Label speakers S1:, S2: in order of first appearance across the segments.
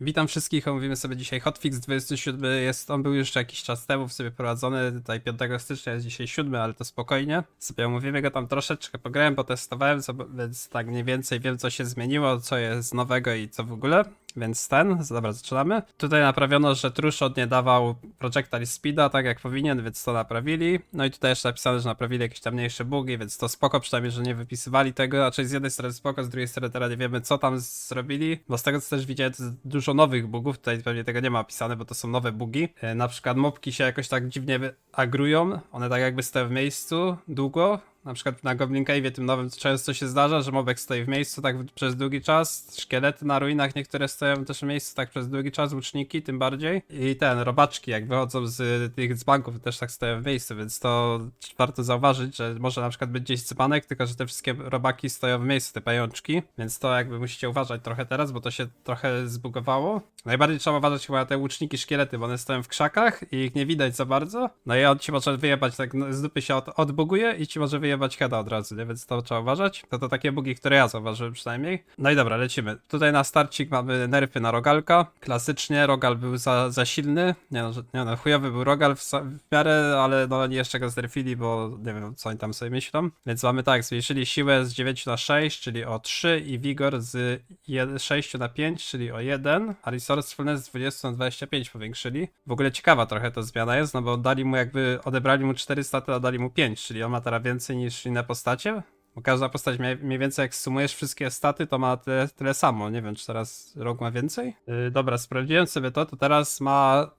S1: Witam wszystkich, omówimy sobie dzisiaj Hotfix 27, jest, on był już jakiś czas temu sobie prowadzony, tutaj 5 stycznia jest dzisiaj 7, ale to spokojnie. Sobie omówimy go tam troszeczkę, pograłem, potestowałem, co- więc tak mniej więcej wiem co się zmieniło, co jest nowego i co w ogóle. Więc ten, dobra, zaczynamy. Tutaj naprawiono, że Trushot nie dawał projectile speeda tak jak powinien, więc to naprawili. No i tutaj jeszcze napisane, że naprawili jakieś tam mniejsze bugi, więc to spoko, przynajmniej, że nie wypisywali tego. Raczej z jednej strony spoko, z drugiej strony teraz nie wiemy, co tam zrobili. Bo z tego, co też widziałem, to jest dużo nowych bugów. Tutaj pewnie tego nie ma opisane, bo to są nowe bugi. E, Na przykład mopki się jakoś tak dziwnie agrują. One tak jakby stoją w miejscu długo. Na przykład na Goblin Cave'ie tym nowym często się zdarza, że mobek stoi w miejscu tak przez długi czas. Szkielety na ruinach niektóre stoją też w miejscu tak przez długi czas, łuczniki tym bardziej. I ten, robaczki jak wychodzą z tych z banków też tak stoją w miejscu, więc to warto zauważyć, że może na przykład być gdzieś dzbanek, tylko że te wszystkie robaki stoją w miejscu, te pajączki. Więc to jakby musicie uważać trochę teraz, bo to się trochę zbugowało. Najbardziej trzeba uważać chyba na te łuczniki, szkielety, bo one stoją w krzakach i ich nie widać za bardzo. No i on ci może wyjebać, tak no, z dupy się od, odbuguje i ci może wyjebać heada od razu, nie? Więc to trzeba uważać. To to takie bugi, które ja zauważyłem przynajmniej. No i dobra, lecimy. Tutaj na starcik mamy nerfy na Rogalka. Klasycznie Rogal był za, za silny. Nie no, nie no, chujowy był Rogal w, w miarę, ale no oni jeszcze go znerfili, bo nie wiem co oni tam sobie myślą. Więc mamy tak, zmniejszyli siłę z 9 na 6, czyli o 3 i vigor z 1, 6 na 5, czyli o 1, a resourcefulness z 20 na 25 powiększyli. W ogóle ciekawa trochę ta zmiana jest, no bo dali mu jakby, odebrali mu 4 staty, a dali mu 5, czyli on ma teraz więcej niż inne postacie. Bo każda postać mniej, więcej jak sumujesz wszystkie staty, to ma tyle, tyle samo. Nie wiem, czy teraz rok ma więcej? Yy, dobra, sprawdziłem sobie to, to teraz ma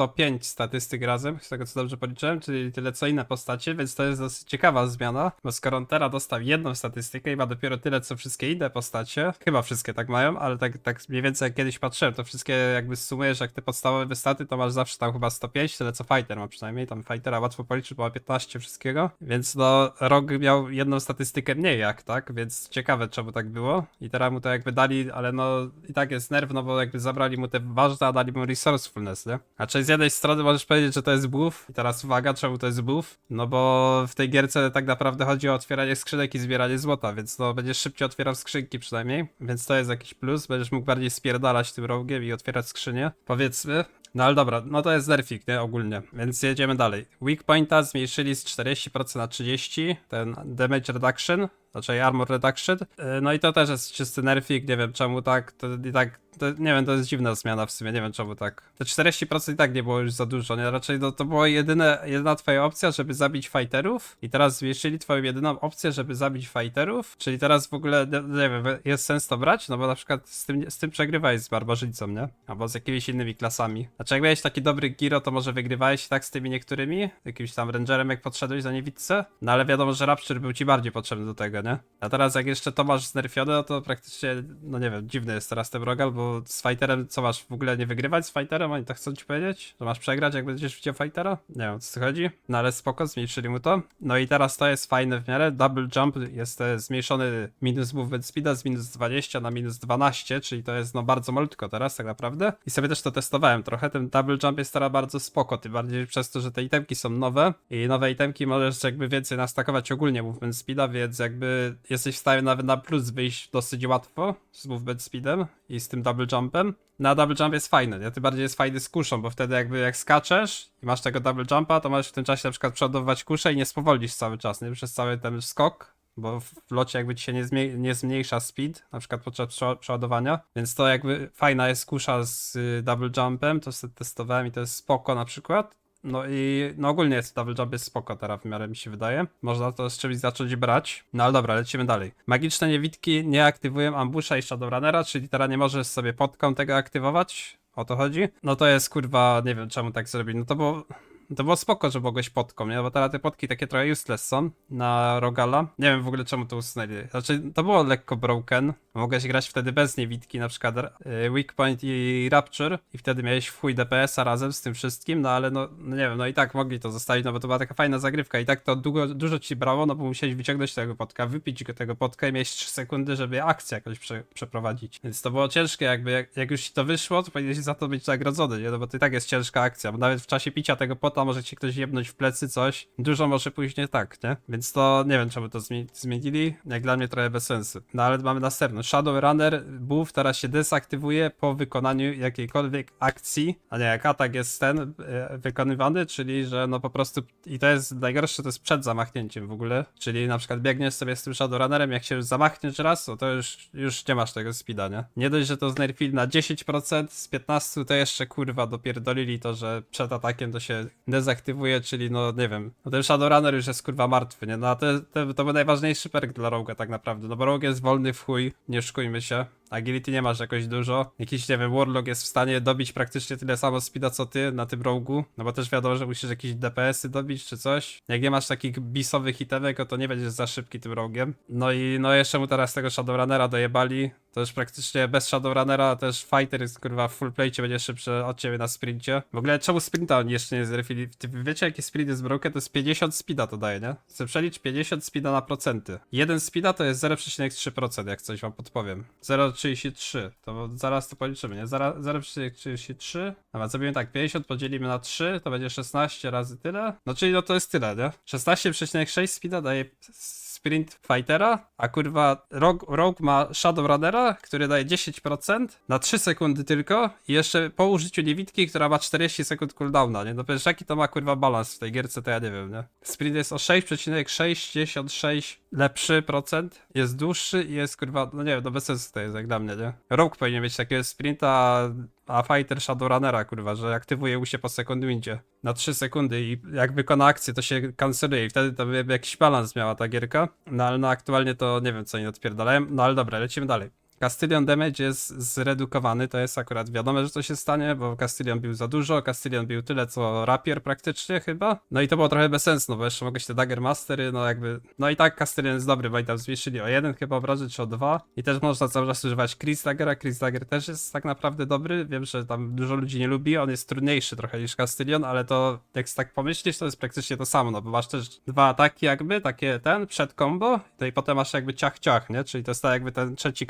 S1: 105 statystyk razem, z tego co dobrze policzyłem, czyli tyle co inne postacie, więc to jest dosyć ciekawa zmiana, bo skoro on teraz dostał jedną statystykę i ma dopiero tyle co wszystkie inne postacie, chyba wszystkie tak mają, ale tak, tak mniej więcej jak kiedyś patrzyłem, to wszystkie jakby sumujesz jak te podstawowe staty, to masz zawsze tam chyba 105, tyle co Fighter ma przynajmniej, tam Fightera łatwo policzyć, bo ma 15 wszystkiego, więc no Rog miał jedną statystykę mniej jak, tak, więc ciekawe czemu tak było i teraz mu to jakby dali, ale no i tak jest nerw, no bo jakby zabrali mu te ważne, a dali mu resourcefulness, nie? Znaczy z jednej strony możesz powiedzieć, że to jest buff i teraz uwaga, czemu to jest buff? No bo w tej gierce tak naprawdę chodzi o otwieranie skrzynek i zbieranie złota, więc no będziesz szybciej otwierał skrzynki przynajmniej, więc to jest jakiś plus, będziesz mógł bardziej spierdalać tym rogiem i otwierać skrzynie, powiedzmy. No ale dobra, no to jest nerfik, nie? Ogólnie, więc jedziemy dalej. Weak pointa zmniejszyli z 40% na 30, ten damage reduction, znaczy armor reduction. Yy, No i to też jest czysty nerfik, nie wiem czemu tak, to i tak, to, nie wiem, to jest dziwna zmiana w sumie, nie wiem czemu tak. Te 40% i tak nie było już za dużo, nie? Raczej no, to była jedyne, jedyna twoja opcja, żeby zabić fighterów i teraz zwiększyli twoją jedyną opcję, żeby zabić fighterów, czyli teraz w ogóle, nie, nie wiem, jest sens to brać? No bo na przykład z tym, z tym przegrywałeś z barbarzyńcą, nie? Albo z jakimiś innymi klasami. Znaczy jak miałeś taki dobry giro, to może wygrywałeś tak z tymi niektórymi, jakimś tam rangerem jak podszedłeś za niewidce, no ale wiadomo, że Rapture był ci bardziej potrzebny do tego, nie? A teraz jak jeszcze to masz znerfione, no to praktycznie, no nie wiem, dziwny jest teraz ten Rogal, bo z fighterem, co masz w ogóle nie wygrywać z fighterem? Oni tak chcą ci powiedzieć? Że masz przegrać, jak będziesz widział fightera? Nie wiem, co chodzi. No ale spoko, zmniejszyli mu to. No i teraz to jest fajne w miarę. Double jump jest e, zmniejszony minus movement speeda z minus 20 na minus 12, czyli to jest no bardzo malutko teraz tak naprawdę. I sobie też to testowałem trochę. Ten double jump jest teraz bardzo spoko, tym bardziej przez to, że te itemki są nowe i nowe itemki możesz jakby więcej nastakować ogólnie movement speeda, więc jakby jesteś w stanie nawet na plus wyjść dosyć łatwo z movement speedem i z tym double jumpem. Na double jump jest fajny, nie? Tym bardziej jest fajny z kuszą, bo wtedy jakby jak skaczesz i masz tego double jumpa, to możesz w tym czasie na przykład przeładowywać kuszę i nie spowolnisz cały czas, nie? Przez cały ten skok, bo w locie jakby ci się nie, nie zmniejsza speed, na przykład podczas prze- przeładowania, więc to jakby fajna jest kusza z y, double jumpem, to testowałem i to jest spoko na przykład. No i no ogólnie jest double jump jest spoko teraz w miarę mi się wydaje. Można to z czymś zacząć brać. No ale dobra, lecimy dalej. Magiczne niewidki nie aktywują ambusha i shadowrunnera, czyli teraz nie możesz sobie podką tego aktywować. O to chodzi? No to jest kurwa, nie wiem czemu tak zrobili. No to było... To było spoko, że mogłeś podką, nie? Bo teraz te podki takie trochę useless są na Rogala. Nie wiem w ogóle czemu to usunęli. Znaczy, to było lekko broken. Mogłeś grać wtedy bez niewidki, na przykład y, Weak Point i Rapture i wtedy miałeś w chuj DPS-a razem z tym wszystkim, no ale no, no nie wiem, no i tak mogli to zostawić, no bo to była taka fajna zagrywka i tak to długo, dużo ci brało, no bo musiałeś wyciągnąć tego podka, wypić go tego podka i mieć 3 sekundy, żeby akcję jakoś prze, przeprowadzić. Więc to było ciężkie, jakby jak, jak już ci to wyszło, to powinieneś za to być nagrodzony, nie? No bo to i tak jest ciężka akcja, bo nawet w czasie picia tego pota może ci ktoś jebnąć w plecy coś, dużo może pójść nie tak, nie? Więc to nie wiem czemu to zmie- zmienili, jak dla mnie trochę bez sensu. No ale mamy następną wiem, Shadowrunner buff teraz się desaktywuje po wykonaniu jakiejkolwiek akcji, a nie jak atak jest ten e, wykonywany, czyli że no po prostu i to jest najgorsze, to jest przed zamachnięciem w ogóle, czyli na przykład biegniesz sobie z tym Shadowrunnerem, jak się już zamachniesz raz, no to już, już nie masz tego speeda, nie? Nie dość, że to znerfili na 10%, z 15 to jeszcze kurwa dopierdolili to, że przed atakiem to się dezaktywuje, czyli no nie wiem, no ten Shadowrunner już jest kurwa martwy, nie? No a te, te, to był najważniejszy perk dla Rogue'a tak naprawdę, no bo Rogue jest wolny w chuj, nie szkujmy się. Agility nie masz jakoś dużo. Jakiś, nie wiem, Warlock jest w stanie dobić praktycznie tyle samo speeda co ty na tym rogu. No bo też wiadomo, że musisz jakieś DPS-y dobić czy coś. Jak nie masz takich bisowych itemek, to nie będziesz za szybki tym rogiem. No i no jeszcze mu teraz tego Shadowrunnera dojebali. To już praktycznie bez Shadowrunnera też fighter jest kurwa w full playcie będzie szybszy od ciebie na sprincie. W ogóle czemu sprinta oni jeszcze nie zrefili? Wiecie jaki sprint jest broken? To jest 50 speeda to daje, nie? Chcę przelicz 50 speeda na procenty. Jeden speeda to jest 0,3% jak coś wam podpowiem. 0,33. To zaraz to policzymy, nie? Zara- 0,33. Dobra, zrobimy tak, 50 podzielimy na 3, to będzie 16 razy tyle. No czyli no to jest tyle, nie? 16,6 speeda daje sprint fightera, a kurwa Rogue, Rogue ma Shadowrunnera, który daje 10% na 3 sekundy tylko i jeszcze po użyciu niewidki, która ma 40 sekund cooldowna, nie? No przecież jaki to ma kurwa balans w tej gierce, to ja nie wiem, nie? Sprint jest o 6,66 lepszy procent, jest dłuższy i jest kurwa, no nie wiem, no bez sensu to jest jak dla mnie, nie? Rogue powinien mieć takiego sprinta, a, fighter Shadowrunnera, kurwa, że aktywuje mu się po sekundmincie na 3 sekundy i jak wykona akcję, to się kanceluje i wtedy to by jakiś balans miała ta gierka. No ale no aktualnie to nie wiem co oni odpierdalają, no ale dobra, lecimy dalej. Castillion damage jest zredukowany, to jest akurat wiadome, że to się stanie, bo Castillion bił za dużo, Castillion bił tyle co Rapier praktycznie chyba. No i to było trochę bez sensu, no bo jeszcze się te Dagger Mastery, no jakby... No i tak Castillion jest dobry, bo i tam zwiększyli o jeden chyba obrazy, czy o dwa. I też można cały czas używać Chris Daggera, Chris Dagger też jest tak naprawdę dobry, wiem, że tam dużo ludzi nie lubi, on jest trudniejszy trochę niż Castillion, ale to jak tak pomyślisz, to jest praktycznie to samo, no bo masz też dwa ataki jakby, takie ten, przed combo, no i potem masz jakby ciach-ciach, nie? Czyli to jest tak jakby ten trzeci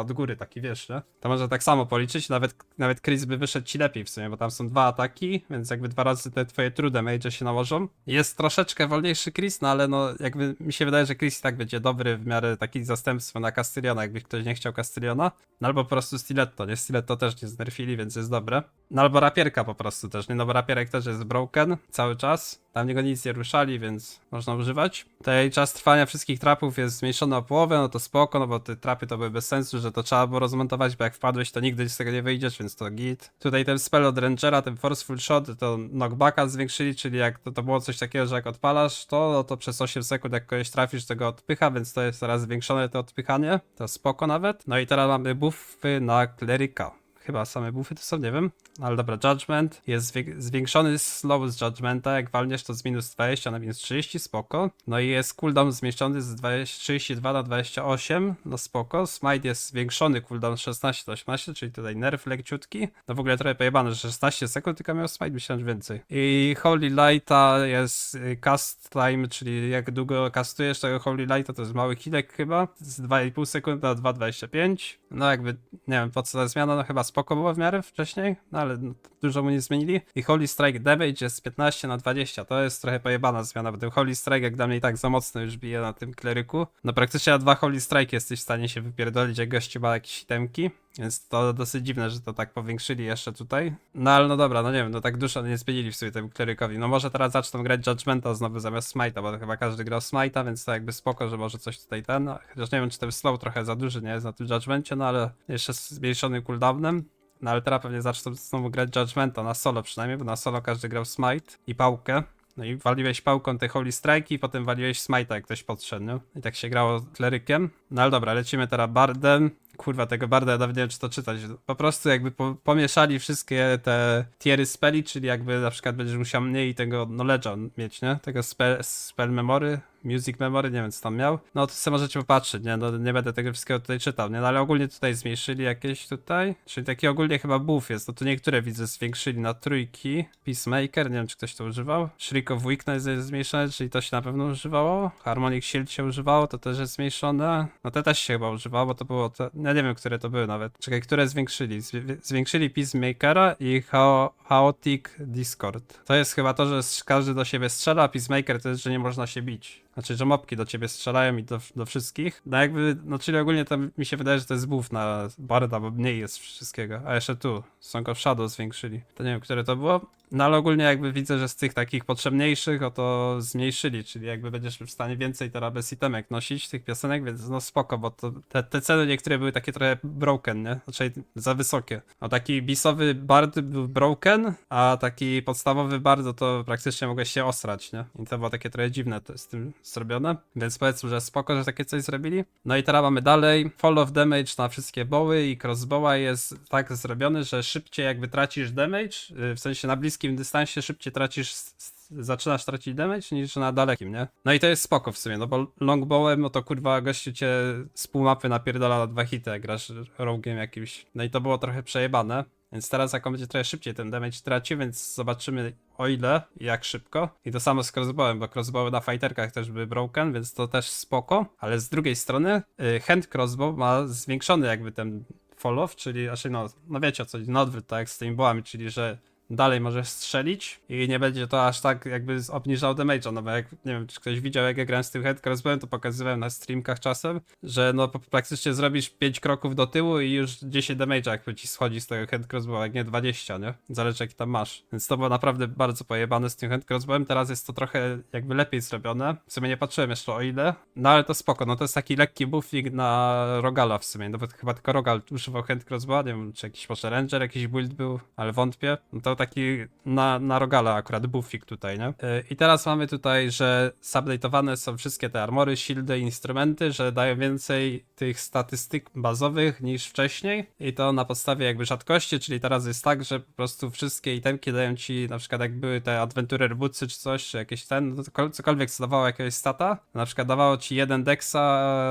S1: Od góry taki, wiesz, nie? To można tak samo policzyć, nawet, nawet Chris by wyszedł ci lepiej w sumie, bo tam są dwa ataki, więc jakby dwa razy te twoje true damage się nałożą. Jest troszeczkę wolniejszy Chris, no ale no jakby mi się wydaje, że Chris i tak będzie dobry w miarę taki zastępstwo na Castelliona, jakby ktoś nie chciał Castelliona. No albo po prostu Stiletto, nie? Stiletto też nie znerfili, więc jest dobre. No albo rapierka po prostu też, nie? No bo rapierek też jest broken cały czas. Tam niego nic nie ruszali, więc można używać. Tutaj czas trwania wszystkich trapów jest zmniejszony o połowę, no to spoko, no bo te trapy to były bez sensu, że to trzeba było rozmontować, bo jak wpadłeś, to nigdy z tego nie wyjdziesz, więc to git. Tutaj ten spell od Rangera, ten Forceful Shot, to knockbacka zwiększyli, czyli jak to, to było coś takiego, że jak odpalasz to, no to przez 8 sekund jak kogoś trafisz, to go odpycha, więc to jest teraz zwiększone to odpychanie. To spoko nawet. No i teraz mamy buffy na kleryka. Chyba same buffy to są, nie wiem. Ale dobra, Judgment. Jest zwię- zwiększony slow z Judgmenta. Jak walniesz to z minus 20 na minus 30, spoko. No i jest cooldown zmieszczony z 20, 32 na 28, no spoko. Smite jest zwiększony cooldown z 16 do 18, czyli tutaj nerf leciutki. No w ogóle trochę pojebane, że 16 sekund tylko miał Smite, myślałem, więcej. I Holy Lighta jest y, cast time, czyli jak długo castujesz tego Holy Lighta, to jest mały healek chyba, z 2,5 sekund na 2,25. No jakby, nie wiem po co ta zmiana, no chyba spoko w miarę wcześniej, no ale no, dużo mu nie zmienili. I Holy Strike Damage jest z 15 na 20, to jest trochę pojebana zmiana, bo ten Holy Strike jak dla mnie i tak za mocno już bije na tym kleryku. No praktycznie na dwa Holy Strike jesteś w stanie się wypierdolić, jak gościu ma jakieś itemki. Więc to dosyć dziwne, że to tak powiększyli jeszcze tutaj. No ale no dobra, no nie wiem, no tak dużo nie zmienili w sobie temu klerykowi. No może teraz zaczną grać Judgmenta znowu zamiast Smite'a, bo chyba każdy grał Smite'a, więc to jakby spoko, że może coś tutaj ten. no, Chociaż nie wiem, czy ten slow trochę za duży nie jest na tym Judgmencie, no ale jeszcze z zmniejszonym cooldownem. No ale teraz pewnie zaczną znowu grać Judgmenta na solo przynajmniej, bo na solo każdy grał Smite i pałkę. No i waliłeś pałką te Holy Strike i potem waliłeś Smite'a jak ktoś podszedł, nie? I tak się grało klerykiem. No ale dobra, lecimy teraz Bardem. Kurwa, tego Barda ja nawet nie wiem, czy to czytać. Po prostu jakby po, pomieszali wszystkie te tiery speli, czyli jakby na przykład będziesz musiał mniej tego knowledge'a mieć, nie? Tego spell, spell memory, music memory, nie wiem co tam miał. No to sobie możecie popatrzeć, nie? No nie będę tego wszystkiego tutaj czytał, nie? No ale ogólnie tutaj zmniejszyli jakieś tutaj, czyli taki ogólnie chyba buff jest, no to niektóre widzę zwiększyli na trójki. Peacemaker, nie wiem czy ktoś to używał. Shriek of Weakness jest zmniejszone, czyli to się na pewno używało. Harmonic Shield się używało, to też jest zmniejszone. No te też się chyba używało, bo to było te... Ja nie wiem, które to były nawet. Czekaj, które zwiększyli? Zwi- Zwiększyli Peacemakera i Chao- Chaotic Discord. To jest chyba to, że każdy do siebie strzela, a Peacemaker to jest, że nie można się bić. Znaczy, że mopki do ciebie strzelają i do, do wszystkich. No jakby, no czyli ogólnie tam mi się wydaje, że to jest buff na Barda, bo mniej jest wszystkiego. A jeszcze tu, Song of Shadow zwiększyli. To nie wiem, które to było. No ale ogólnie jakby widzę, że z tych takich potrzebniejszych, o to zmniejszyli, czyli jakby będziesz w stanie więcej teraz bez itemek nosić tych piosenek, więc no spoko, bo to te, te ceny niektóre były takie trochę broken, nie? Znaczy za wysokie. No taki bisowy bard był broken, a taki podstawowy bard to praktycznie mogłeś się osrać, nie? I to było takie trochę dziwne to z tym zrobione, więc powiedzmy, że spoko, że takie coś zrobili. No i teraz mamy dalej, fall of damage na wszystkie boły i crossbowa jest tak zrobiony, że szybciej jakby tracisz damage, y, w sensie na bliskim dystansie szybciej tracisz, zaczynasz tracić damage niż na dalekim, nie? No i to jest spoko w sumie, no bo longbowem, no to kurwa gościu cię z pół mapy napierdala na dwa hity, jak grasz rogue'iem jakimś. No i to było trochę przejebane. Więc teraz jak on będzie trochę szybciej ten damage traci, więc zobaczymy o ile i jak szybko. I to samo z crossbowem, bo crossbowy na fighterkach też były broken, więc to też spoko. Ale z drugiej strony y, hand crossbow ma zwiększony jakby ten fall off, czyli znaczy no, no wiecie o co, na odwrót tak jak z tymi bołami, czyli że dalej możesz strzelić i nie będzie to aż tak jakby obniżał damage'a, no bo jak, nie wiem, czy ktoś widział jak ja grałem z tym head crossbowem, to pokazywałem na streamkach czasem, że no praktycznie zrobisz 5 kroków do tyłu i już 10 damage'a jakby ci schodzi z tego head crossbowa, jak nie 20, nie? Zależy jaki tam masz. Więc to było naprawdę bardzo pojebane z tym head crossbowem, teraz jest to trochę jakby lepiej zrobione. W sumie nie patrzyłem jeszcze o ile, no ale to spoko, no to jest taki lekki buffing na Rogala w sumie, no bo chyba tylko Rogal używał hand crossbowa, nie wiem, czy jakiś może Ranger, jakiś build był, ale wątpię. No to taki na, na akurat buffik tutaj, nie? Yy, I teraz mamy tutaj, że subdate'owane są wszystkie te armory, shieldy, instrumenty, że dają więcej tych statystyk bazowych niż wcześniej i to na podstawie jakby rzadkości, czyli teraz jest tak, że po prostu wszystkie itemki dają ci, na przykład jak były te Adventurer Bootsy czy coś, czy jakieś ten, no cokolwiek co dawało jakiegoś stata, na przykład dawało ci jeden dexa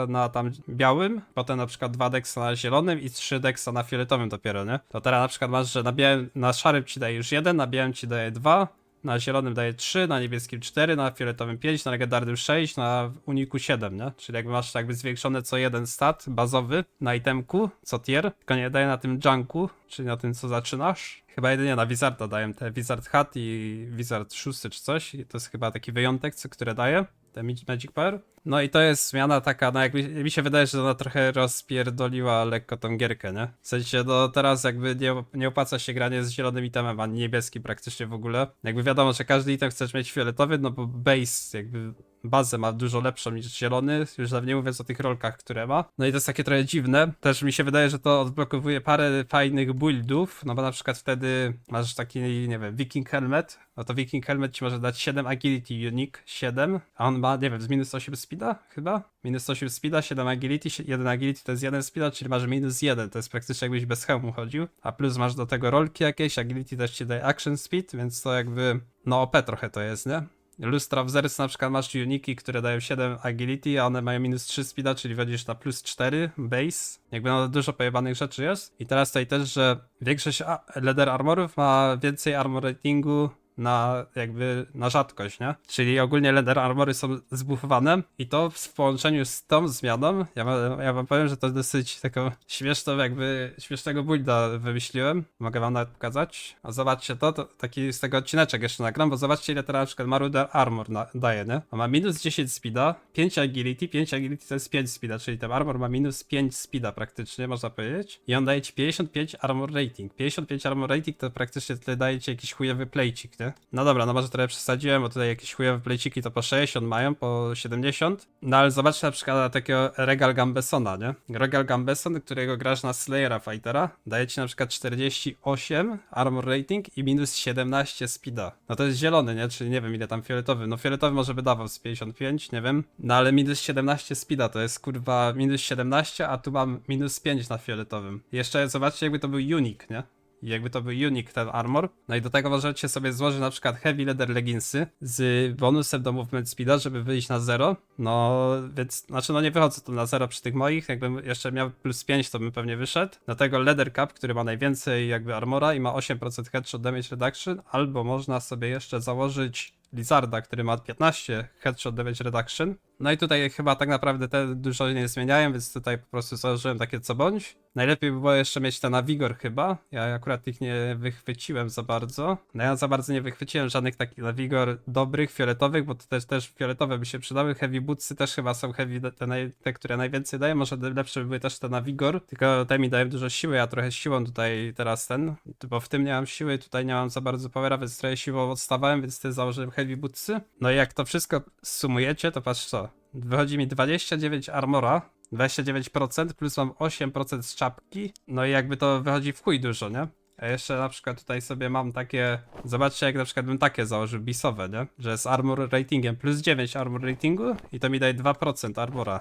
S1: na tam białym, potem na przykład dwa dexa na zielonym i trzy dexa na fioletowym dopiero, nie? To teraz na przykład masz, że na białym, na szarym ci daje już jeden, na białym ci daje dwa, na zielonym daje 3, na niebieskim 4, na fioletowym 5, na legendarnym 6, na uniku 7, nie? Czyli jakby masz jakby zwiększone co jeden stat bazowy na itemku, co tier, tylko nie daje na tym junku, czyli na tym co zaczynasz. Chyba jedynie na Wizarda daję te Wizard Hat i Wizard 6 czy coś. I to jest chyba taki wyjątek, co które daje. Te Mag- Magic Power. No i to jest zmiana taka, no jakby mi się wydaje, że ona trochę rozpierdoliła lekko tą gierkę, nie? W sensie, no teraz jakby nie, nie opłaca się granie z zielonym itemem, ani niebieskim praktycznie w ogóle. Jakby wiadomo, że każdy item chcesz mieć fioletowy, no bo base jakby bazę ma dużo lepszą niż zielony, już nie mówiąc o tych rolkach, które ma. No i to jest takie trochę dziwne. Też mi się wydaje, że to odblokowuje parę fajnych buildów, no bo na przykład wtedy masz taki, nie wiem, Viking Helmet, no to Viking Helmet ci może dać 7 Agility Unique 7, a on ma, nie wiem, z minus 8 speeda chyba? Minus 8 speeda, 7 Agility, 1 Agility to jest 1 speeda, czyli masz minus 1, to jest praktycznie jakbyś bez hełmu chodził, a plus masz do tego rolki jakieś, Agility też ci daje Action Speed, więc to jakby, no OP trochę to jest, nie? Lustra w Zerc na przykład masz uniki, które dają 7 agility, a one mają minus 3 speeda, czyli wchodzisz na plus 4 base. Jakby no dużo pojebanych rzeczy jest. I teraz tutaj też, że większość leather armorów ma więcej armor ratingu na jakby na rzadkość, nie? Czyli ogólnie leather armory są zbuffowane i to w połączeniu z tą zmianą, ja, ja wam powiem, że to dosyć taką śmieszną jakby, śmiesznego builda wymyśliłem. Mogę wam nawet pokazać. A zobaczcie to, to taki z tego odcineczek jeszcze nagram, bo zobaczcie ile teraz na przykład Marauder Armor na, daje, nie? On ma minus 10 speeda, 5 agility, 5 agility to jest 5 speeda, czyli ten armor ma minus 5 speeda praktycznie, można powiedzieć. I on daje ci 55 armor rating. 55 armor rating to praktycznie tyle daje ci jakiś chujowy playcik, nie? No dobra, no może trochę przesadziłem, bo tutaj jakieś chujowe playciki to po 60 mają, po 70. No ale zobaczcie na przykład na takiego Regal Gambesona, nie? Regal Gambeson, którego grasz na Slayera Fightera, daje ci na przykład 48 armor rating i minus 17 speeda. No to jest zielony, nie? Czyli nie wiem ile tam fioletowy. No fioletowy może by dawał z 55, nie wiem. No ale minus 17 speeda to jest kurwa minus 17, a tu mam minus 5 na fioletowym. Jeszcze zobaczcie jakby to był unique, nie? I jakby to był unique ten armor. No i do tego możecie sobie złożyć na przykład heavy leather leginsy z bonusem do movement speeda, żeby wyjść na 0. No więc, znaczy no nie wychodzę tu na 0 przy tych moich, jakbym jeszcze miał plus 5 to bym pewnie wyszedł. Do tego leather cap, który ma najwięcej jakby armora i ma 8% headshot damage reduction, albo można sobie jeszcze założyć Blizzarda, który ma 15 headshot damage reduction. No i tutaj chyba tak naprawdę te dużo nie zmieniają, więc tutaj po prostu założyłem takie co bądź. Najlepiej by było jeszcze mieć te na Vigor chyba. Ja akurat ich nie wychwyciłem za bardzo. No ja za bardzo nie wychwyciłem żadnych takich na Vigor dobrych, fioletowych, bo to też, też fioletowe by się przydały. Heavy bootsy też chyba są heavy, te, te które najwięcej dają. Może lepsze by były też te na Vigor, tylko te mi dają dużo siły. Ja trochę siłą tutaj teraz ten, bo w tym nie mam siły, tutaj nie mam za bardzo powera, więc trochę siłą odstawałem, więc ty założyłem heavy bootsy. No i jak to wszystko sumujecie, to patrz co. Wychodzi mi 29 armora, 29% plus mam 8% z czapki. No i jakby to wychodzi w chuj dużo, nie? A jeszcze na przykład tutaj sobie mam takie. Zobaczcie, jak na przykład bym takie założył bisowe, nie? Że z armor ratingiem plus 9 armor ratingu i to mi daje 2% armora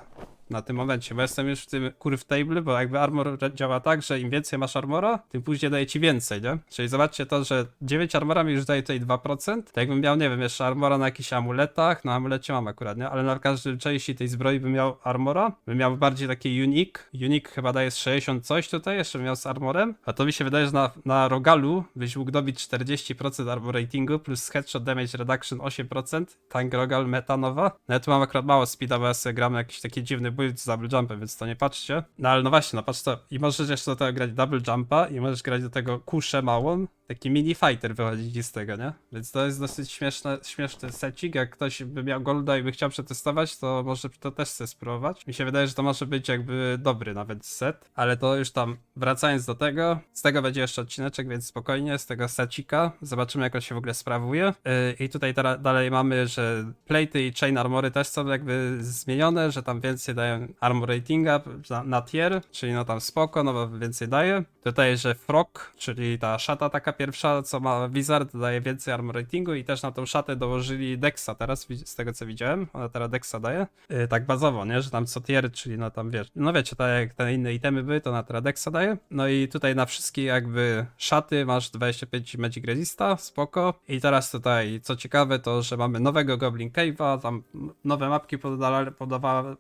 S1: na tym momencie, bo jestem już w tym curve table, bo jakby armor działa tak, że im więcej masz armora, tym później daje ci więcej, nie? Czyli zobaczcie to, że 9 armora mi już daje tutaj 2%, to jakbym miał, nie wiem, jeszcze armora na jakichś amuletach, na amulecie mam akurat, nie? Ale na każdym części tej zbroi bym miał armora, bym miał bardziej taki unique, unique chyba daje z 60 coś tutaj, jeszcze bym miał z armorem, a to mi się wydaje, że na, na Rogalu byś mógł dobić 40% armor ratingu plus headshot damage reduction 8%, tank Rogal meta nowa. No ja tu mam akurat mało speeda, bo ja sobie gram jakiś taki dziwny build z double jumpem, więc to nie patrzcie. No ale no właśnie, no patrz to. I możesz jeszcze do tego grać double jumpa i możesz grać do tego kuszę małą. Taki mini fighter wychodzi z tego, nie? Więc to jest dosyć śmieszne, śmieszny secik. Jak ktoś by miał golda i by chciał przetestować, to może to też chce spróbować. Mi się wydaje, że to może być jakby dobry nawet set. Ale to już tam wracając do tego, z tego będzie jeszcze odcineczek, więc spokojnie, z tego secika. Zobaczymy jak on się w ogóle sprawuje. Yy, I tutaj dalej mamy, że platy i chain armory też są jakby zmienione, że tam więcej dają armor ratinga na, na tier, czyli no tam spoko, no bo więcej daje. Tutaj, że frog, czyli ta szata taka pierwsza, co ma wizard, daje więcej armor ratingu i też na tą szatę dołożyli dexa teraz, z tego co widziałem, ona teraz dexa daje. Yy, tak bazowo, nie, że tam co tier, czyli no tam wiesz, no wiecie, tak jak te inne itemy były, to na teraz dexa daje. No i tutaj na wszystkie jakby szaty masz 25 magic resista, spoko. I teraz tutaj, co ciekawe, to, że mamy nowego Goblin Cave'a, tam nowe mapki pododawali,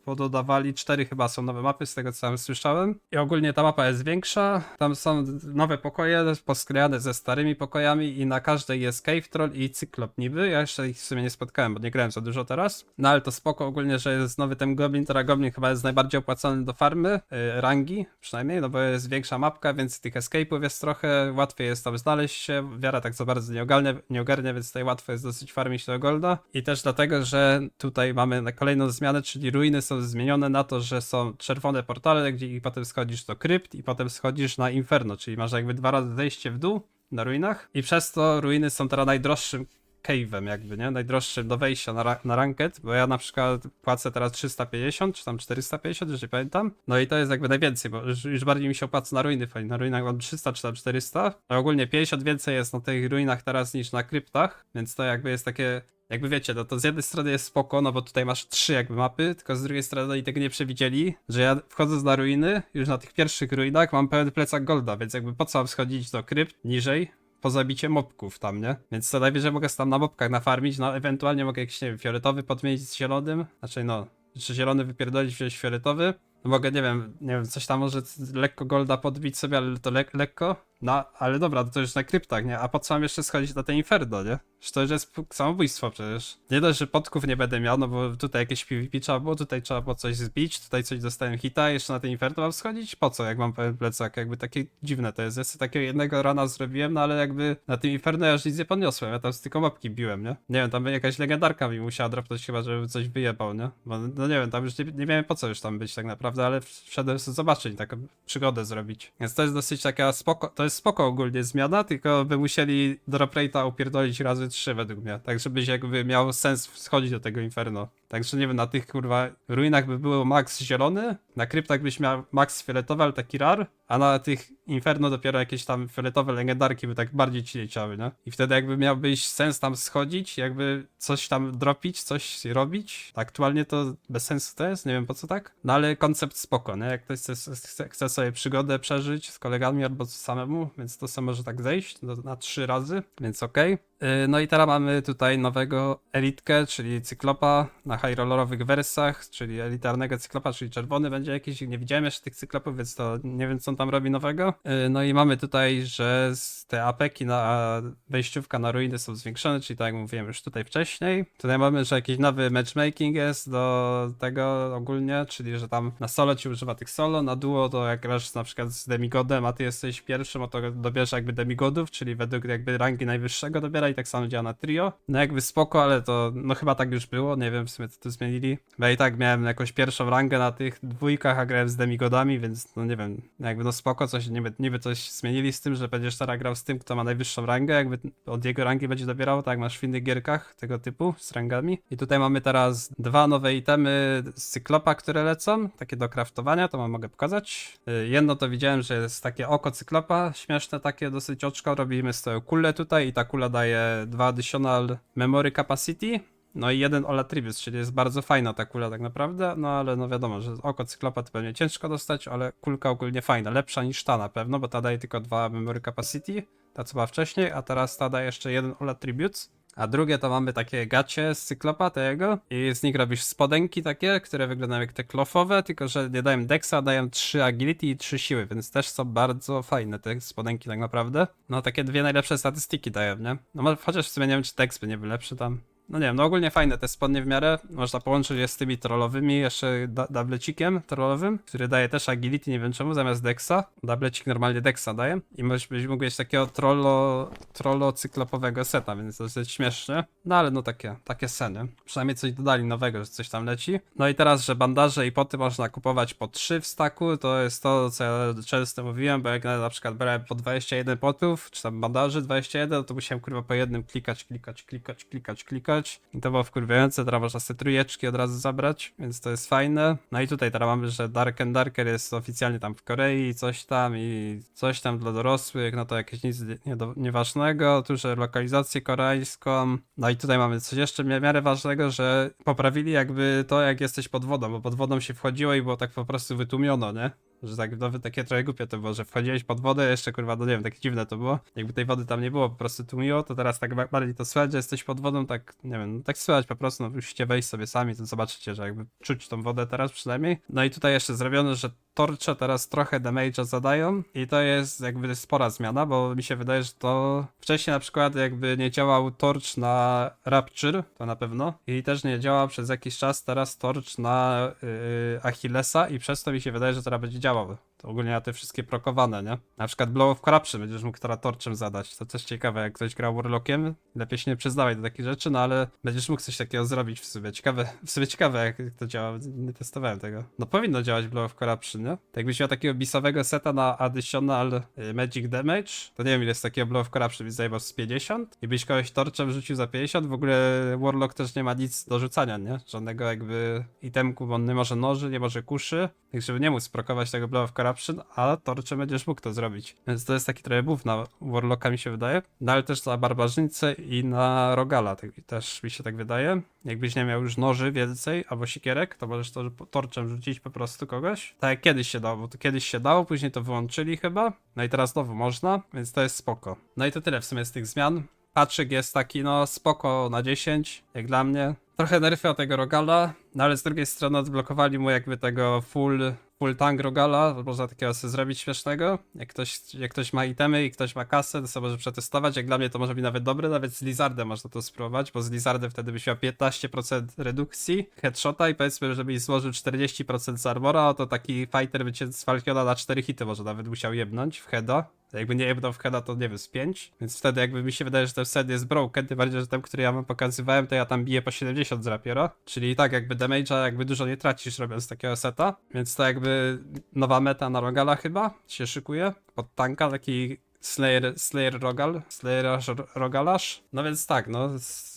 S1: pododawali, cztery chyba są nowe mapy, z tego co tam słyszałem. I ogólnie ta mapa jest większa, tam są nowe pokoje posklejane ze starymi pokojami i na każdej jest Cave Troll i Cyklop niby. Ja jeszcze ich w sumie nie spotkałem, bo nie grałem za dużo teraz. No ale to spoko ogólnie, że jest nowy ten Goblin, teraz Goblin chyba jest najbardziej opłacony do farmy, yy, rangi przynajmniej, no bo jest większa mapka, więc tych escape'ów jest trochę, łatwiej jest tam znaleźć się. Wiara tak za bardzo nie ogarnia, nie ogarnia więc tutaj łatwo jest dosyć farmić do golda. I też dlatego, że tutaj mamy kolejną zmianę, czyli ruiny są zmienione na to, że są czerwone portale, gdzie i potem schodzisz do krypt i potem schodzisz na inferno, czyli masz jakby dwa razy zejście w dół na ruinach i przez to ruiny są teraz najdroższym cave'em jakby, nie? Najdroższym do wejścia na, ra na ranked, bo ja na przykład płacę teraz 350, czy tam 450, już nie pamiętam. No i to jest jakby najwięcej, bo już, już bardziej mi się opłaca na ruiny. Na ruinach mam 300 czy tam 400, a ogólnie 50 więcej jest na tych ruinach teraz niż na kryptach, więc to jakby jest takie jakby wiecie, no to z jednej strony jest spoko, no bo tutaj masz trzy jakby mapy, tylko z drugiej strony oni tego nie przewidzieli, że ja wchodząc na ruiny, już na tych pierwszych ruinach mam pełen plecak golda, więc jakby po co mam schodzić do krypt niżej, po zabicie mobków tam, nie? Więc to najwyżej mogę tam na mobkach nafarmić, no ewentualnie mogę jakiś, nie wiem, fioletowy podmienić z zielonym, znaczy no, czy zielony wypierdolić, wziąć fioletowy, no mogę, nie wiem, nie wiem, coś tam może lekko golda podbić sobie, ale to le lekko, no, ale dobra, to już na kryptach, nie? A po co mam jeszcze schodzić na te inferno, nie? Że to już jest samobójstwo przecież. Nie dość, że podków nie będę miał, no bo tutaj jakieś PvP trzeba było, tutaj trzeba było coś zbić, tutaj coś dostałem hita, jeszcze na te inferno mam schodzić? Po co, jak mam pełen plecak? Jakby takie dziwne to jest. Ja sobie takiego jednego rana zrobiłem, no ale jakby na tym inferno ja już nic nie podniosłem, ja tam tylko mapki biłem, nie? Nie wiem, tam by jakaś legendarka mi musiała dropnąć chyba, żeby coś wyjebał, nie? Bo, no nie wiem, tam już nie, nie miałem po co już tam być tak naprawdę, ale wszedłem sobie zobaczyć, taką przygodę zrobić. Więc to jest dosyć taka spoko, to jest spoko ogólnie zmiana, tylko by musieli drop rate'a upierdolić razy trzy według mnie, tak żebyś jakby miał sens schodzić do tego inferno. Także nie wiem, na tych kurwa ruinach by było max zielony, na kryptach byś miał max fioletowy, ale taki rar, a na tych inferno dopiero jakieś tam fioletowe legendarki by tak bardziej ci leciały, nie? I wtedy jakby miałbyś sens tam schodzić, jakby coś tam dropić, coś robić. Aktualnie to bez sensu to jest, nie wiem po co tak. No ale koncept spoko, nie? Jak ktoś chce, chce, sobie przygodę przeżyć z kolegami albo samemu, więc to sobie może tak zejść do, na trzy razy, więc okej. Yy, No i teraz mamy tutaj nowego elitkę, czyli cyklopa na high rollerowych wersach, czyli elitarnego cyklopa, czyli czerwony będzie jakiś. Nie widziałem jeszcze tych cyklopów, więc to nie wiem co on tam robi nowego. Yy, No i mamy tutaj, że te apeki na wejściówka na ruiny są zwiększone, czyli tak jak mówiłem już tutaj wcześniej. Tutaj mamy, że jakiś nowy matchmaking jest do tego ogólnie, czyli że tam na solo ci używa tych solo, na duo to jak grasz na przykład z demigodem, a ty jesteś pierwszym, o to dobierze jakby demigodów, czyli według jakby rangi najwyższego dobiera i tak samo działa na trio. No jakby spoko, ale to no chyba tak już było, nie wiem w sumie co tu zmienili. Bo ja i tak miałem jakąś pierwszą rangę na tych dwójkach, a grałem z demigodami, więc no nie wiem, jakby no spoko, coś niby, niby coś zmienili z tym, że będziesz teraz grał z tym, kto ma najwyższą rangę, jakby od jego rangi będzie dobierał, tak masz w innych gierkach tego typu z rangami. I tutaj mamy teraz dwa nowe itemy z cyklopa, które lecą, takie do craftowania, to wam mogę pokazać. Y, Jedno to widziałem, że jest takie oko cyklopa, śmieszne takie dosyć oczko, robimy z tego kulę tutaj i ta kula daje dwa additional memory capacity. No i jeden All Attributes, czyli jest bardzo fajna ta kula tak naprawdę, no ale no wiadomo, że oko cyklopa to pewnie ciężko dostać, ale kulka ogólnie fajna, lepsza niż ta na pewno, bo ta daje tylko dwa memory capacity, ta co była wcześniej, a teraz ta daje jeszcze jeden All Attributes. A drugie to mamy takie gacie z cyklopa tego i z nich robisz spodenki takie, które wyglądają jak te klofowe, tylko że nie dają dexa, dają 3 agility i 3 siły, więc też są bardzo fajne te spodenki tak naprawdę. No takie dwie najlepsze statystyki dają, nie? No chociaż w sumie nie wiem czy dex by nie był lepszy tam. No nie wiem, no ogólnie fajne te spodnie w miarę. Można połączyć je z tymi trollowymi, jeszcze da dublecikiem trollowym, który daje też agility, nie wiem czemu, zamiast dexa. Dublecik normalnie dexa daje. I byś mógł mieć takiego trollo, trollo cyklopowego seta, więc to dosyć śmieszne. No ale no takie, takie seny. Przynajmniej coś dodali nowego, że coś tam leci. No i teraz, że bandaże i poty można kupować po 3 w staku, to jest to, co ja często mówiłem, bo jak na, przykład brałem po 21 potów, czy tam bandaży 21, to musiałem kurwa po jednym klikać, klikać, klikać, klikać, klikać. I to było wkurwiające, teraz można sobie trójeczki od razu zabrać, więc to jest fajne. No i tutaj teraz mamy, że Dark and Darker jest oficjalnie tam w Korei, coś tam i coś tam dla dorosłych, no to jakieś nic nie nieważnego, tu, że lokalizację koreańską. No i tutaj mamy coś jeszcze w miarę ważnego, że poprawili jakby to, jak jesteś pod wodą, bo pod wodą się wchodziło i było tak po prostu wytłumiono, nie? Że tak nawet takie trochę głupie to było, że wchodziłeś pod wodę, jeszcze kurwa, no nie wiem, takie dziwne to było. Jakby tej wody tam nie było, po prostu tłumiło, to teraz tak ba- bardziej to słychać, że jesteś pod wodą, tak, nie wiem, no tak słychać po prostu, no musicie wejść sobie sami, to zobaczycie, że jakby czuć tą wodę teraz przynajmniej. No i tutaj jeszcze zrobione, że torcze teraz trochę damage'a zadają i to jest jakby spora zmiana, bo mi się wydaje, że to wcześniej na przykład jakby nie działał torcz na Rapture, to na pewno, i też nie działał przez jakiś czas teraz torcz na yy, Achillesa i przez to mi się wydaje, że teraz będzie działał. cevabı. To ogólnie na te wszystkie prokowane, nie? Na przykład Blow of Corruption będziesz mógł teraz torczem zadać. To też ciekawe, jak ktoś grał Warlockiem, lepiej się nie przyznawaj do takich rzeczy, no ale będziesz mógł coś takiego zrobić w sobie. Ciekawe, w sobie ciekawe, jak to działa. Nie testowałem tego. No powinno działać Blow of Corruption, nie? To jakbyś miał takiego bisowego seta na additional y, magic damage, to nie wiem ile jest takiego Blow of Corruption, byś zajebał z 50 i byś kogoś torczem rzucił za 50, w ogóle Warlock też nie ma nic do rzucania, nie? Żadnego jakby itemku, bo on nie może noży, nie może kuszy, tak żeby nie móc sprokować tego Blow of Corruption, a torczem będziesz mógł to zrobić. Więc to jest taki trochę buff na Warlocka mi się wydaje, no ale też na Barbarzyńcę i na Rogala tak, też mi się tak wydaje. Jakbyś nie miał już noży więcej albo sikierek, to możesz to torczem rzucić po prostu kogoś. Tak jak kiedyś się dało, bo to kiedyś się dało, później to wyłączyli chyba, no i teraz znowu można, więc to jest spoko. No i to tyle w sumie z tych zmian. Patrzyk jest taki, no spoko na 10, jak dla mnie. Trochę nerfia tego Rogala, no ale z drugiej strony odblokowali mu jakby tego full, full tank Rogala, można takiego sobie zrobić śmiesznego. Jak ktoś, jak ktoś ma itemy i ktoś ma kasę, to sobie może przetestować. Jak dla mnie to może być nawet dobre, nawet z Lizardem można to spróbować, bo z Lizardem wtedy byś miał 15% redukcji headshota i powiedzmy, żebyś złożył 40% z armora, to taki fighter by cię z na 4 hity może nawet musiał jebnąć w heada. Jakby nie jebnął w heada, to nie wiem, z 5. Więc wtedy jakby mi się wydaje, że ten set jest broken, tym bardziej, że ten, który ja wam pokazywałem, to ja tam biję po 70 z rapiera. Czyli i tak jakby damage'a jakby dużo nie tracisz robiąc takiego seta. Więc to jakby nowa meta na Rogala chyba się szykuje. Pod tanka taki Slayer, Slayer Rogal, Slayer Rogalasz. No więc tak, no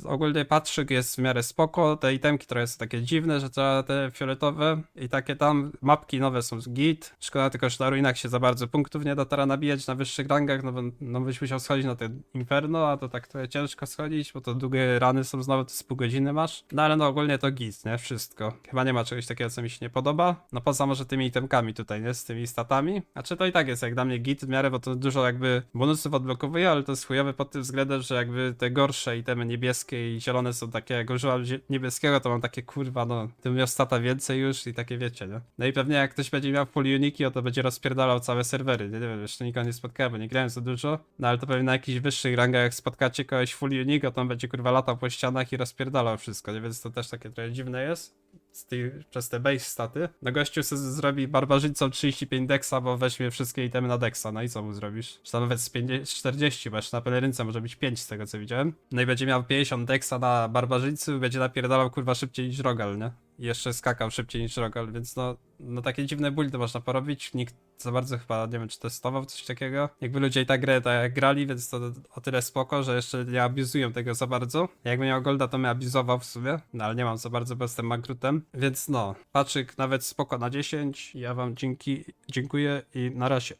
S1: ogólnie patrzyk jest w miarę spoko, te itemki trochę są takie dziwne, że trzeba te fioletowe i takie tam, mapki nowe są z git. Szkoda tylko, że na ruinach się za bardzo punktów nie da teraz nabijać na wyższych rangach, no bo no byś musiał schodzić na ten Inferno, a to tak trochę ciężko schodzić, bo to długie rany są znowu, to z pół godziny masz. No ale no ogólnie to git, nie? Wszystko. Chyba nie ma czegoś takiego, co mi się nie podoba. No poza może tymi itemkami tutaj, nie? Z tymi statami. A czy to i tak jest jak dla mnie git w miarę, bo to dużo jakby bonusów odblokowuje, ale to jest pod tym względem, że jakby te gorsze itemy niebieskie i zielone są takie, jak używam niebieskiego, to mam takie kurwa, no, tym miał stata więcej już i takie wiecie, nie? No i pewnie jak ktoś będzie miał full uniki, to będzie rozpierdalał całe serwery, nie, nie wiem, jeszcze nikogo nie spotkałem, bo nie grałem za dużo, no ale to pewnie na jakichś wyższych rangach, jak spotkacie kogoś full unik, to on będzie kurwa latał po ścianach i rozpierdalał wszystko, nie? Więc to też takie trochę dziwne jest z tej, przez te base staty. No gościu zrobi barbarzyńcą 35 dexa, bo weźmie wszystkie itemy na dexa. No i co mu zrobisz? Czy tam nawet z 50, 40, bo jeszcze na pelerynce może być 5 z tego co widziałem. No i będzie miał 50 dexa na barbarzyńcy, będzie napierdalał kurwa szybciej niż Rogal, nie? I jeszcze skakał szybciej niż Rogal, więc no, no takie dziwne buildy można porobić. Nikt za bardzo chyba, nie wiem, czy testował coś takiego. Jakby ludzie i tak grę tak grali, więc to o tyle spoko, że jeszcze nie abuzują tego za bardzo. Jakby miał Golda, to mnie abuzował w sumie, no ale nie mam za bardzo, bo jestem magrutem. Więc no, patrzyk nawet spoko na 10. Ja wam dzięki, dziękuję i na razie.